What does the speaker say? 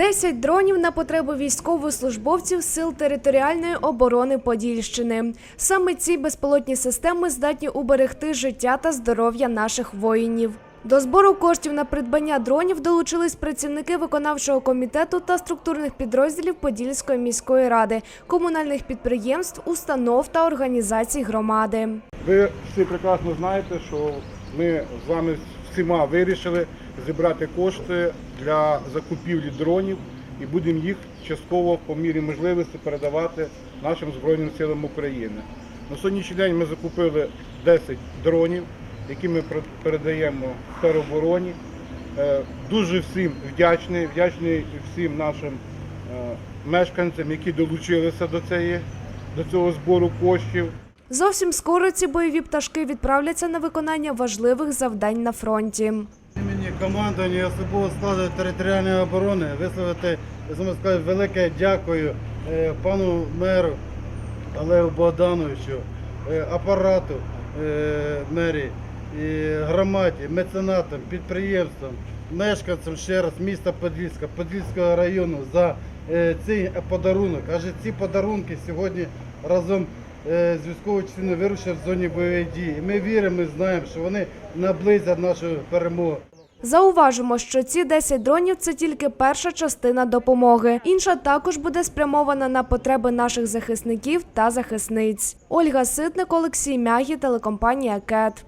10 дронів на потребу військовослужбовців сил територіальної оборони Подільщини. Саме ці безпілотні системи здатні уберегти життя та здоров'я наших воїнів. До збору коштів на придбання дронів долучились працівники виконавчого комітету та структурних підрозділів Подільської міської ради, комунальних підприємств, установ та організацій громади. Ви всі прекрасно знаєте, що ми з вами всіма вирішили зібрати кошти для закупівлі дронів і будемо їх частково по мірі можливості передавати нашим Збройним силам України. На сьогоднішній день ми закупили 10 дронів, які ми передаємо в теробороні. Е, Дуже всім вдячний, вдячний всім нашим е, мешканцям, які долучилися до, цієї, до цього збору коштів. Зовсім скоро ці бойові пташки відправляться на виконання важливих завдань на фронті. імені командування особового складу територіальної оборони висловити сказати, велике дякую е, пану меру Олегу Богдановичу, е, апарату е, мерії, громаді, меценатам, підприємствам, мешканцям ще раз міста Подільська, Подільського району за цей подарунок. Адже ці подарунки сьогодні разом з військовою частиною вирушать в зоні бойових дій. Ми віримо, ми знаємо, що вони наблизять нашу перемогу. Зауважимо, що ці 10 дронів це тільки перша частина допомоги. Інша також буде спрямована на потреби наших захисників та захисниць. Ольга Ситник, Олексій Мягі, телекомпанія КЕТ.